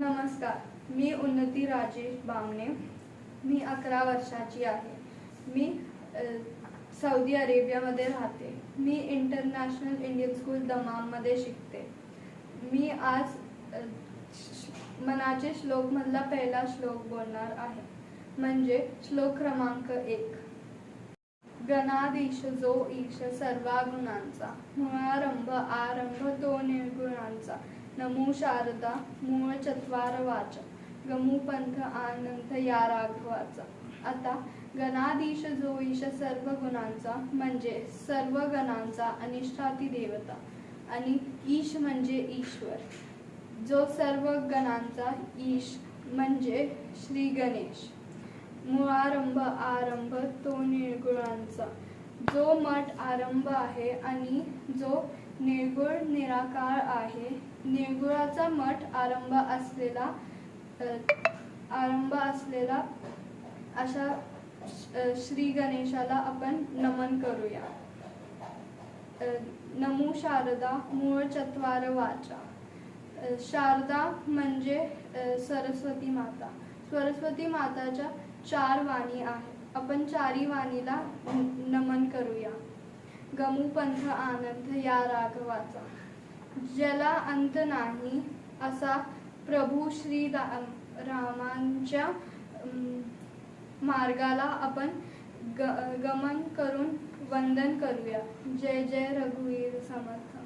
नमस्कार मी उन्नती राजेश बामणे. मी अकरा वर्षाची आहे. मी सौदी अरेबियामध्ये राहते. मी इंटरनॅशनल इंडियन स्कूल दमाममध्ये शिकते. मी आज मनाचे श्लोकमधला पहिला श्लोक बोलणार आहे. म्हणजे श्लोक क्रमांक एक. गणाधीश जो ईश सर्वा गुणांचा मुळारंभ आरंभ तो निर्गुणांचा नमो शारदा मूळ चत्वार वाचा गमुपंथ आनंद या राघवाचा आता गणाधीश जो ईश सर्व गुणांचा म्हणजे सर्व गणांचा अनिष्ठाती देवता. आणि ईश म्हणजे ईश्वर. जो सर्व गणांचा ईश म्हणजे श्री गणेश. मुळारंभ आरंभ तो निर्गुणांचा. जो मठ आरंभ आहे आणि जो निर्गुळ निराकार आहे. निर्गुळाचा मठ आरंभ असलेला आरंभ असलेला अशा श्री गणेशाला आपण नमन करूया. अ, नमो शारदा मूळ चत्वार वाचा. शारदा म्हणजे सरस्वती माता. सरस्वती माताच्या चार वाणी आहेत. आपण चारी वाणीला नमन करूया. गमुपंथ आनंद या राघवाचा. ज्याला अंत नाही असा प्रभू श्री रामांच्या मार्गाला आपण ग गमन करून वंदन करूया. जय जय रघुवीर समर्थ.